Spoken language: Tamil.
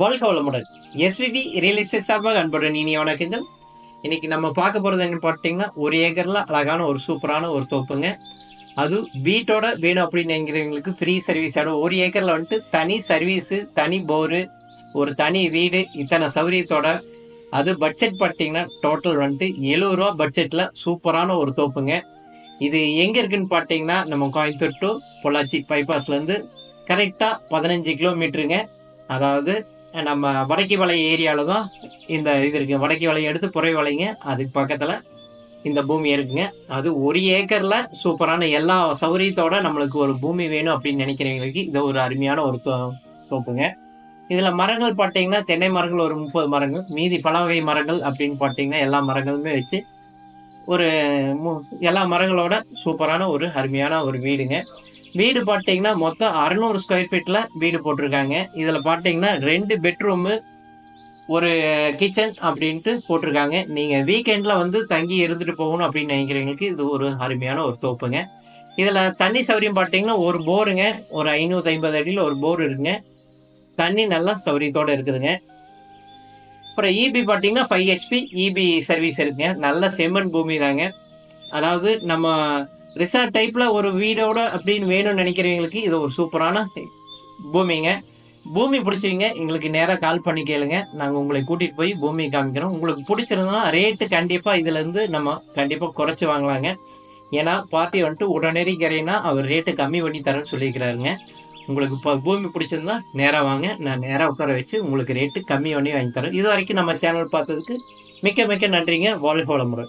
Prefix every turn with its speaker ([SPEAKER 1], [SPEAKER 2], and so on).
[SPEAKER 1] வாழ்க வளமுடன் எஸ்விபி ரியல் எஸ்டேட் சார்பாக அன்புடன் இனி வணக்கங்கள். இன்னைக்கு நம்ம பார்க்க போகிறது என்ன பார்த்தீங்கன்னா ஒரு ஏக்கரில் அழகான ஒரு சூப்பரான ஒரு தோப்புங்க. அது வீட்டோட வீடு அப்படின்னுங்கிறவங்களுக்கு ஃப்ரீ சர்வீஸோட ஒரு ஏக்கரில் வந்துட்டு தனி சர்வீஸு தனி போரு ஒரு தனி வீடு இத்தனை சௌகரியத்தோட. அது பட்ஜெட் பார்த்தீங்கன்னா டோட்டல் வந்துட்டு எழுபது ரூபா பட்ஜெட்டில் சூப்பரான ஒரு தோப்புங்க. இது எங்கே இருக்குன்னு பார்த்தீங்கன்னா நம்ம கோயம்புத்தூர் டு பொள்ளாச்சி பைபாஸ்லேருந்து கரெக்டாக பதினஞ்சு கிலோமீட்டருங்க அதாவது நம்ம வடக்கி வலை ஏரியாவில் தான் இந்த இது இருக்குது வடக்கி வலையை எடுத்து புறை வலைங்க. அதுக்கு பக்கத்தில் இந்த பூமி இருக்குங்க. அது ஒரு ஏக்கரில் சூப்பரான எல்லா சௌகரியத்தோட நம்மளுக்கு ஒரு பூமி வேணும் அப்படின்னு நினைக்கிறவங்களுக்கு இது ஒரு அருமையான ஒரு தோ- தோப்புங்க. இதில் மரங்கள் பார்த்தீங்கன்னா தென்னை மரங்கள் ஒரு முப்பது மரங்கள் மீதி பல வகை மரங்கள் அப்படின்னு பார்த்தீங்கன்னா எல்லா மரங்களுமே வச்சு ஒரு மு- எல்லா மரங்களோட சூப்பரான ஒரு அருமையான ஒரு வீடுங்க. வீடு பார்த்தீங்கன்னா மொத்தம் அறநூறு ஸ்கொயர் ஃபீட்டில் வீடு போட்டிருக்காங்க. இதில் பார்த்தீங்கன்னா ரெண்டு பெட்ரூமு ஒரு கிச்சன் அப்படின்ட்டு போட்டிருக்காங்க. நீங்கள் வீக்கெண்டில் வந்து தங்கி இருந்துட்டு போகணும் அப்படின்னு நினைக்கிறவங்களுக்கு இது ஒரு அருமையான ஒரு தோப்புங்க. இதில் தண்ணி சௌகரியம் பார்த்தீங்கன்னா ஒரு போருங்க. ஒரு ஐநூற்றி ஐம்பது அடியில் ஒரு போர் இருக்குங்க. தண்ணி நல்லா சௌகரியத்தோடு இருக்குதுங்க. அப்புறம் இபி பார்த்தீங்கன்னா ஃபைவ் ஹெச்பி இபி சர்வீஸ் இருக்குங்க. நல்ல செம்மண் பூமி தாங்க அதாவது நம்ம ரிசார்ட் டைப்பில் ஒரு வீடோட அப்படின்னு வேணும்னு நினைக்கிறவங்களுக்கு இது ஒரு சூப்பரான பூமிங்க. பூமி பிடிச்சவங்க எங்களுக்கு நேராக கால் பண்ணி கேளுங்க. நாங்கள் உங்களை கூட்டிகிட்டு போய் பூமி காமிக்கிறோம். உங்களுக்கு பிடிச்சிருந்தா ரேட்டு கண்டிப்பாக இதுலேருந்து நம்ம கண்டிப்பாக குறைச்சி வாங்கலாங்க. ஏன்னா பார்ட்டி வந்துட்டு உடனடி கரையினா அவர் ரேட்டு கம்மி பண்ணி தரேன்னு சொல்லியிருக்கிறாருங்க. உங்களுக்கு இப்போ பூமி பிடிச்சிருந்தா நேராக வாங்க. நான் நேராக உட்கார வச்சு உங்களுக்கு ரேட்டு கம்மி பண்ணி வாங்கி தரேன். இது வரைக்கும் நம்ம சேனல் பார்த்ததுக்கு மிக்க மிக்க நன்றிங்க. வாழ்க வளமுறை.